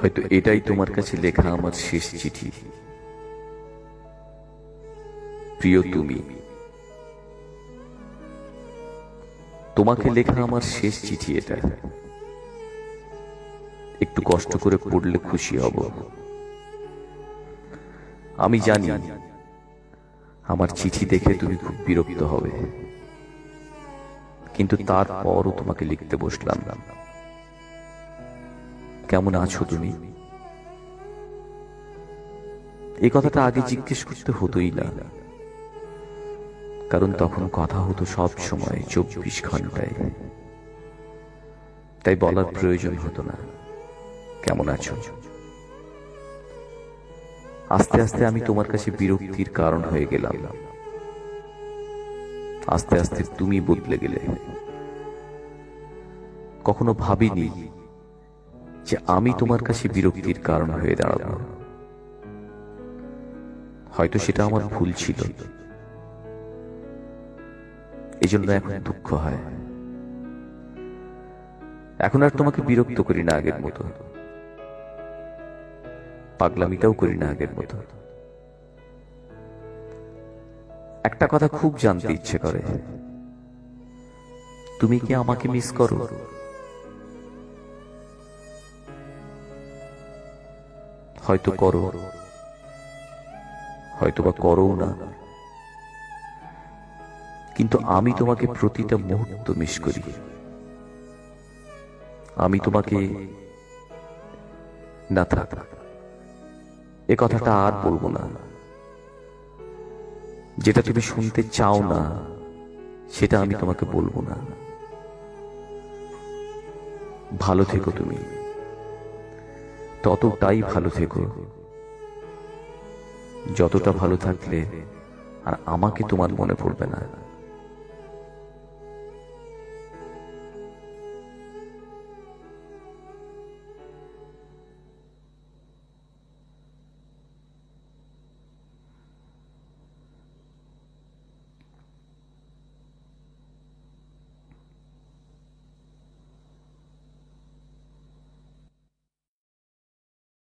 হয়তো এটাই তোমার কাছে লেখা আমার শেষ চিঠি। প্রিয় তুমি, তোমাকে লেখা আমার শেষ চিঠি এটা। একটু কষ্ট করে পড়লে খুশি হব। আমি জানি আমার চিঠি দেখে তুমি খুব বিরক্ত হবে। কিন্তু তারপরও তোমাকে লিখতে বসলাম। কেমন আছো তুমি? এই কথাটা আগে জিজ্ঞেস করতে হতোই না। কারণ তখন কথা হতো সব সময় চব্বিশ ঘন্টায়। তাই বলার প্রয়োজন হতো না। কেমন আছো? আস্তে আস্তে আমি তোমার কাছে বিরক্তির কারণ হয়ে গেলাম। আস্তে আস্তে তুমি বদলে গেলে। কখনো ভাবিনি। যে আমি তোমার কাছে বিরক্তির কারণ হয়ে দাঁড়াবো। হয়তো সেটা আমার ভুল ছিল। এজন্য এখন দুঃখ হয়। এখন আর তোমাকে বিরক্ত করি না আগের মতো। পাগলামিটাও করি না আগের মতো। একটা কথা খুব জানতে ইচ্ছে করে। তুমি কি আমাকে মিস করো? হয়তো করো। হয়তো বা করো না। কিন্তু আমি তোমাকে প্রতিটা মুহূর্ত মিস করি। আমি তোমাকে না থাক। এ কথাটা আর বলব না। যেটা তুমি শুনতে চাও না, সেটা আমি তোমাকে বলব না। ভালো থেকো তুমি। ততটাই ভালো থেকো। যতটা ভালো থাকলে আর আমাকে তোমার মনে পড়বে না।